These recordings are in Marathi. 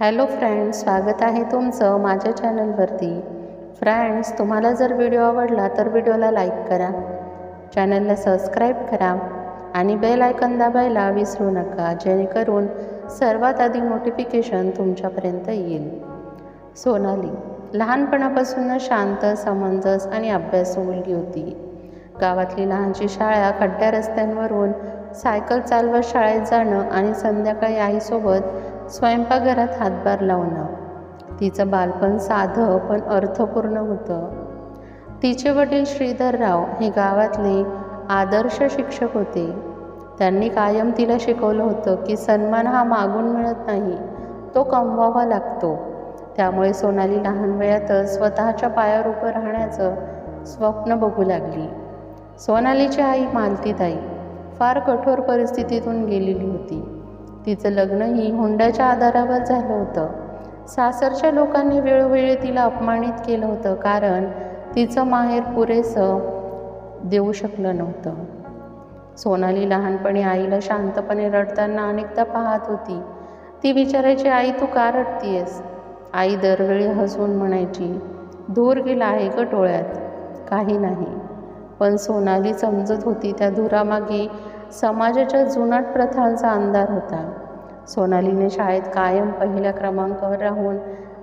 हॅलो फ्रेंड्स स्वागत आहे तुमचं माझ्या चॅनलवरती. फ्रेंड्स तुम्हाला जर व्हिडिओ आवडला तर व्हिडिओला लाईक करा. चॅनलला सबस्क्राईब करा आणि बेल आयकन दाबायला विसरू नका जेणेकरून सर्वात आधी नोटिफिकेशन तुमच्यापर्यंत येईल. सोनाली लहानपणापासूनच शांत समंजस आणि अभ्यासू मुलगी होती. गावातली लहानशी शाळा खड्ड्या रस्त्यांवरून सायकल चालवत शाळेत जाणं आणि संध्याकाळी आईसोबत स्वयंपाकघरात हातभार लावणं. तिचं बालपण साधं पण अर्थपूर्ण होतं. तिचे वडील श्रीधरराव हे गावातले आदर्श शिक्षक होते. त्यांनी कायम तिला शिकवलं होतं की सन्मान हा मागून मिळत नाही तो कमवावा लागतो. त्यामुळे सोनाली लहान वयातच स्वतःच्या पायावर उभं राहण्याचं स्वप्न बघू लागली. सोनालीची आई मालतीताई फार कठोर परिस्थितीतून गेलेली होती. तिचं लग्नही हुंड्याच्या आधारावर झालं होतं. सासरच्या लोकांनी वेळोवेळी तिला अपमानित केलं होतं कारण तिचं माहेर पुरेसं देऊ शकलं नव्हतं. सोनाली लहानपणी आईला शांतपणे रडताना अनेकदा पाहत होती. ती विचारायची आई तू का रडतीयस? आई दरवेळी हसून म्हणायची धूर गेला आहे ग डोळ्यात. काही नाही. पण सोनाली समजत होती त्या धुरामागे समाजाच्या जुनाट प्रथांचा अंधार होता. सोनालीने शाळेत कायम पहिल्या क्रमांकावर राहून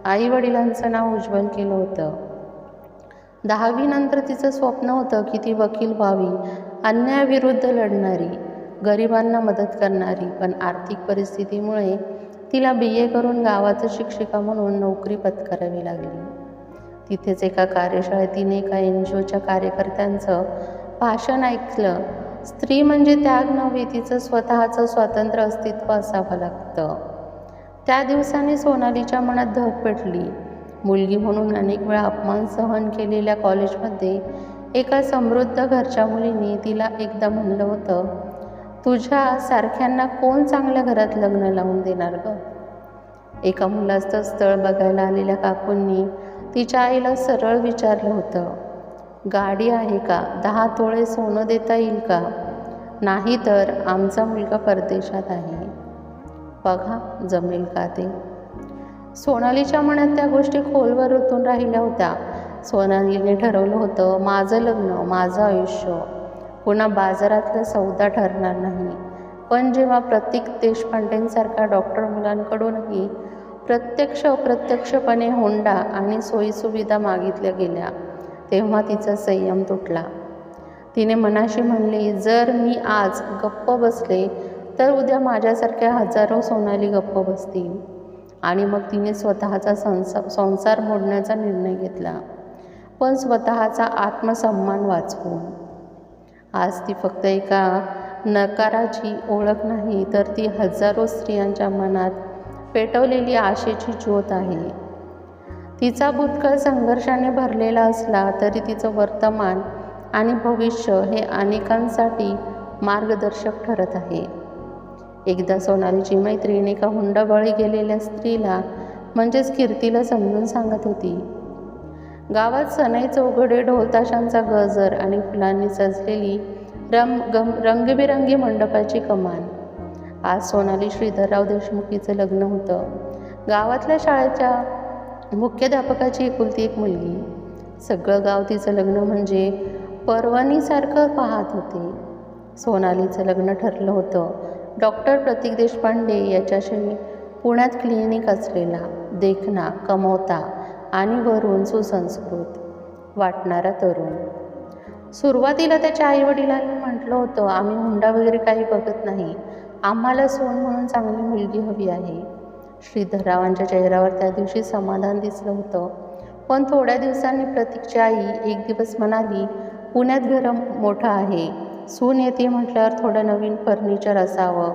आई वडिलांचं नाव उज्ज्वल केलं होतं. दहावीनंतर तिचं स्वप्न होतं की ती वकील व्हावी अन्यायाविरुद्ध लढणारी गरिबांना मदत करणारी पण आर्थिक परिस्थितीमुळे तिला बी ए करून गावातच शिक्षिका म्हणून नोकरी पत्करावी लागली. तिथेच एका कार्यशाळेत तिने एका एन जी ओच्या कार्यकर्त्यांचं भाषण ऐकलं. स्त्री म्हणजे त्याग नव्हे तिचं स्वतःचं स्वतंत्र अस्तित्व असावं लागतं. त्या दिवसाने सोनालीच्या मनात धग पेटली. मुलगी म्हणून अनेक वेळा अपमान सहन केलेल्या कॉलेजमध्ये एका समृद्ध घरच्या मुलीने तिला एकदा म्हणलं होतं तुझ्या सारख्यांना कोण चांगल्या घरात लग्न लावून देणार ग? एका मुलाचं स्थळ बघायला आलेल्या काकूंनी तिच्या आईला सरळ विचारलं होतं गाडी आहे का? दहा तोळे सोनं देता येईल का? नाही तर आमचा मुलगा परदेशात आहे. बघा जमेल का ते? सोनालीच्या मनात त्या गोष्टी खोलवर रुतून राहिल्या होत्या. सोनालीने ठरवलं होतं माझं लग्न माझं आयुष्य. पुन्हा बाजारातलं सौदा ठरणार नाही. पण जेव्हा प्रतीक देशपांडेंसारख्या डॉक्टर मुलांकडूनही प्रत्यक्ष अप्रत्यक्षपणे होंडा आणि सोयीसुविधा मागितल्या गेल्या तेव्हा तिचा संयम तुटला. तिने मनाशी म्हणले जर मी आज गप्प बसले तर उद्या माझ्यासारख्या हजारो सोनाली गप्प बसतील. आणि मग तिने स्वतःचा संसा संसार मोडण्याचा निर्णय घेतला. पण स्वतःचा आत्मसन्मान वाचवून. आज ती फक्त एका नकाराची ओळख नाही तर ती हजारो स्त्रियांच्या मनात पेटवलेली आशेची ज्योत आहे. तिचा भूतकाळ संघर्षाने भरलेला असला तरी तिचं वर्तमान आणि भविष्य हे अनेकांसाठी मार्गदर्शक ठरत आहे. एकदा सोनालीची मैत्रीण एका हुंडाबळी गेलेल्या स्त्रीला म्हणजेच कीर्तीला समजून सांगत होती गावात सनई चौघडे ढोलताशांचा गजर आणि फुलांनी सजलेली रम गम रंगबिरंगी मंडपाची कमान. आज सोनाली श्रीधरराव देशमुखीचं लग्न होतं. गावातल्या शाळेच्या मुख्याध्यापकाची एकुलती एक मुलगी. सगळं गाव तिचं लग्न म्हणजे पर्वणीसारखं पाहत होते. सोनालीचं लग्न ठरलं होतं. डॉक्टर प्रतीक देशपांडे याच्याशी पुण्यात क्लिनिक असलेला देखना कमवता आणि वरून सुसंस्कृत वाटणारा तरुण. सुरुवातीला त्याच्या आईवडिलांनी म्हटलं होतं आम्ही हुंडा वगैरे काही बघत नाही. आम्हाला सोन म्हणून चांगली मुलगी हवी आहे. श्रीधररावांच्या चेहऱ्यावर त्या दिवशी समाधान दिसलं होतं. पण थोड्या दिवसांनी प्रतीकची आई एक दिवस म्हणाली पुण्यात घर मोठं आहे. सून येते म्हटल्यावर थोडं नवीन फर्निचर असावं.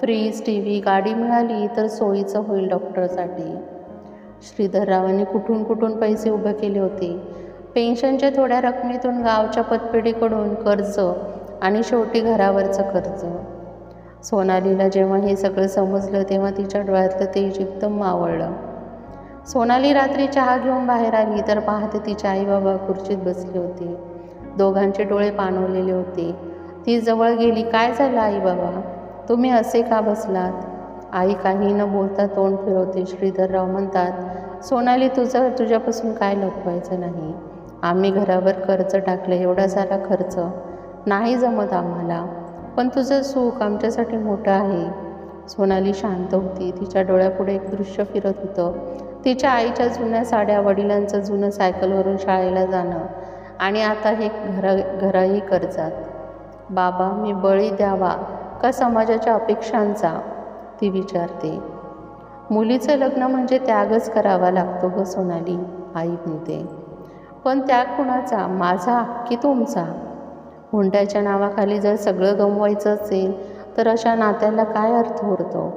फ्रीज टी व्ही गाडी मिळाली तर सोयीचं होईल डॉक्टरसाठी. श्रीधररावांनी कुठून कुठून पैसे उभे केले होते? पेन्शनच्या थोड्या रकमेतून गावच्या पतपेढीकडून कर्ज आणि शेवटी घरावरचं कर्ज. सोनालीला जेव्हा हे सगळं समजलं तेव्हा तिच्या डोळ्यातलं तेज एकदम मावळलं. सोनाली रात्री चहा घेऊन बाहेर आली तर पाहते तिचे आई बाबा खुर्चीत बसली होती. दोघांचे डोळे पाणवलेले होते. ती जवळ गेली काय झालं आई बाबा तुम्ही असे का बसलात? आई काही न बोलता तोंड फिरवते श्रीधरराव म्हणतात. सोनाली तुझं तुझ्यापासून काय लपवायचं नाही? आम्ही घरावर कर्ज टाकलं एवढा सारा खर्च. नाही जमत आम्हाला. पण तुझं सुख आमच्यासाठी मोठं आहे. सोनाली शांत होती. तिच्या डोळ्यापुढे एक दृश्य फिरत होतं. तिच्या आईच्या जुन्या साड्या वडिलांचं जुनं सायकलवरून शाळेला जाणं आणि आता हे घर घराही कर्जात. बाबा मी बळी द्यावा का समाजाच्या अपेक्षांचा? ती विचारते. मुलीचं लग्न म्हणजे त्यागच करावा लागतो ग सोनाली आई म्हणते. पण त्याग कुणाचा? माझा की तुमचा? हुंड्याच्या नावाखाली जर सगळं गमवायचं असेल तर अशा नात्याला काय अर्थ उरतो?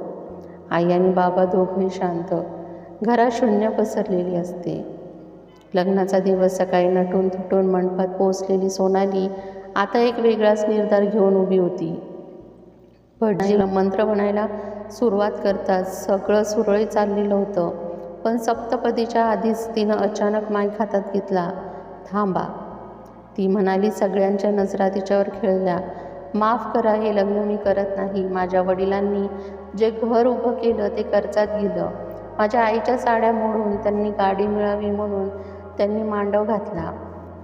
आई आणि बाबा दोघंही शांत. घरात शून्य पसरलेली असते. लग्नाचा दिवस सकाळी नटून थुटून मंडपात पोचलेली सोनाली आता एक वेगळाच निर्धार घेऊन उभी होती. भटजीला मंत्र म्हणायला सुरुवात करताच सगळं सुरळीत चाललेलं होतं पण सप्तपदीच्या आधीच तिनं अचानक माईक हातात घेतला. थांबा ती म्हणाली सगळ्यांच्या नजरा तिच्यावर खेळल्या. माफ करा हे लग्न मी करत नाही. माझ्या वडिलांनी जे घर उभं केलं ते कर्जात गेलं. माझ्या आईच्या साड्या मोडून त्यांनी गाडी मिळावी म्हणून त्यांनी मांडव घातला.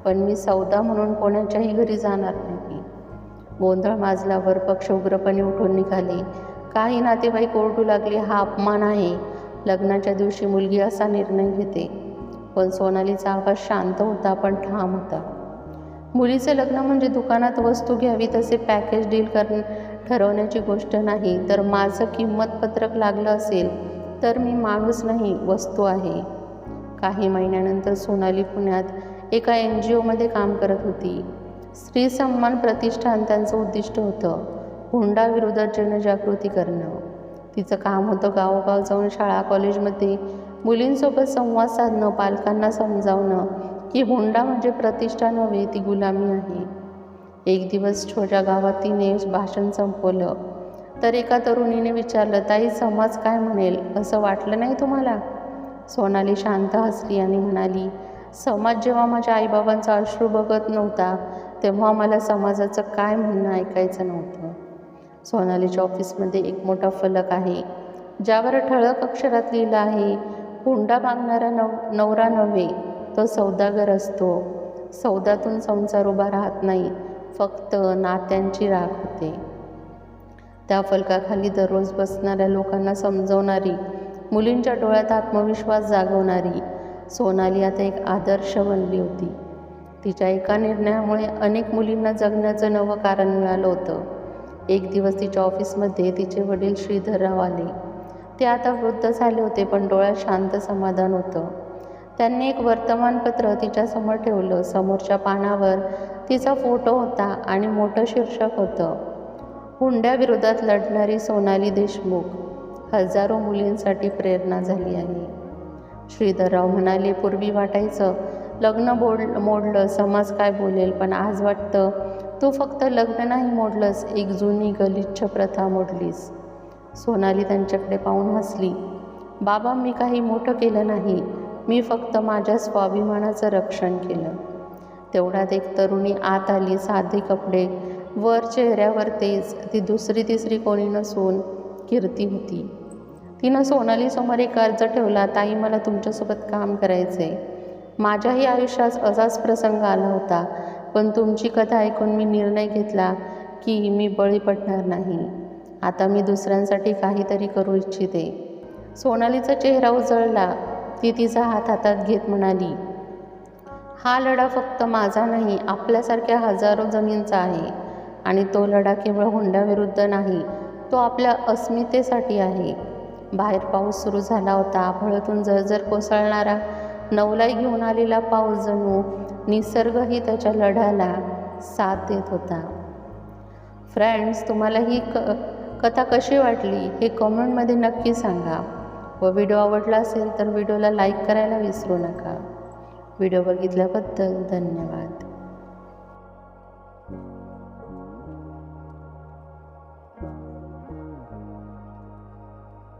पण मी सौदा म्हणून कोणाच्याही घरी जाणार नाही. गोंधळ माजल्यावर पक्ष उग्रपणे उठून निघाले. काही नातेवाईक ओरडू लागले हा अपमान आहे. लग्नाच्या दिवशी मुलगी असा निर्णय घेते. पण सोनालीचा आवाज शांत होता पण ठाम होता. मुलीचं लग्न म्हणजे दुकानात वस्तू घ्यावी तसे पॅकेज डील कर ठरवण्याची गोष्ट नाही. तर माझं किंमतपत्रक लागलं असेल तर मी माणूस नाही वस्तू आहे. काही महिन्यानंतर सोनाली पुण्यात एका एन जी ओमध्ये काम करत होती. स्त्री सन्मान प्रतिष्ठान त्यांचं उद्दिष्ट होतं हुंडाविरोधात जनजागृती करणं. तिचं काम होतं गावोगाव जाऊन शाळा कॉलेजमध्ये मुलींसोबत संवाद साधणं पालकांना समजावणं. की हुंडा म्हणजे प्रतिष्ठा नव्हे ती गुलामी आहे. एक दिवस छोट्या गावात तिने भाषण संपवलं. तर एका तरुणीने विचारलं ताई समाज काय म्हणेल? असं वाटलं नाही तुम्हाला? सोनाली शांत हसली आणि म्हणाली समाज जेव्हा माझ्या आईबाबांचा अश्रू बघत नव्हता तेव्हा मला समाजाचं काय म्हणणं ऐकायचं नव्हतं. सोनालीच्या ऑफिसमध्ये एक मोठा फलक आहे ज्यावर ठळक अक्षरात लिहिलं आहे हुंडा मागणारा नव नवरा नव्हे तो सौदागर असतो. सौदातून संसार उभा राहत नाही फक्त नात्यांची राख होते. त्या फलकाखाली दररोज बसणाऱ्या लोकांना समजवणारी मुलींच्या डोळ्यात आत्मविश्वास जागवणारी सोनाली आता एक आदर्श बनली होती. तिच्या एका निर्णयामुळे अनेक मुलींना जगण्याचं नवं कारण मिळालं होतं. एक दिवस तिच्या ऑफिसमध्ये तिचे वडील श्रीधरराव आले. ते आता वृद्ध झाले होते पण डोळ्यात शांत समाधान होतं. त्यांनी एक वर्तमानपत्र तिच्यासमोर ठेवलं. समोरच्या पानावर तिचा फोटो होता आणि मोठं शीर्षक होतं हुंड्याविरोधात लढणारी सोनाली देशमुख हजारो मुलींसाठी प्रेरणा झाली आहे. श्रीधरराव म्हणाले पूर्वी वाटायचं लग्न बोड मोडलं समाज काय बोलेल पण आज वाटतं तू फक्त लग्न नाही मोडलंस एक जुनी गलिच्छ प्रथा मोडलीस. सोनाली त्यांच्याकडे पाहून हसली बाबा मी काही मोठं केलं नाही. मी फक्त माझ्या स्वाभिमानाचं रक्षण केलं. तेवढ्यात एक तरुणी आत आली साधे कपडे वर चेहऱ्यावर तेच ती दुसरी तिसरी कोणी नसून कीर्ती होती. तिनं सोनालीसमोर एक अर्ज ठेवला ताई मला तुमच्यासोबत काम करायचं आहे माझ्याही आयुष्यात असाच प्रसंग आला होता पण तुमची कथा ऐकून मी निर्णय घेतला की मी बळी पडणार नाही. आता मी दुसऱ्यांसाठी काहीतरी करू इच्छिते. सोनालीचा चेहरा उजळला. ती तिचा हात हातात घेत म्हणाली हा लढा फक्त माझा नाही आपल्यासारख्या हजारो जणींचा आहे आणि तो लढा केवळ हुंड्याविरुद्ध नाही तो आपल्या अस्मितेसाठी आहे. बाहेर पाऊस सुरू झाला होता आभळातून जळजर कोसळणारा नवलाई घेऊन आलेला पाऊस जणू निसर्गही त्याच्या लढ्याला साथ देत होता. फ्रेंड्स तुम्हाला ही क कथा कशी वाटली हे कमेंटमध्ये नक्की सांगा. व व्हिडिओ आवडला असेल तर व्हिडिओला लाईक करायला विसरू नका. व्हिडिओ बघितल्याबद्दल धन्यवाद.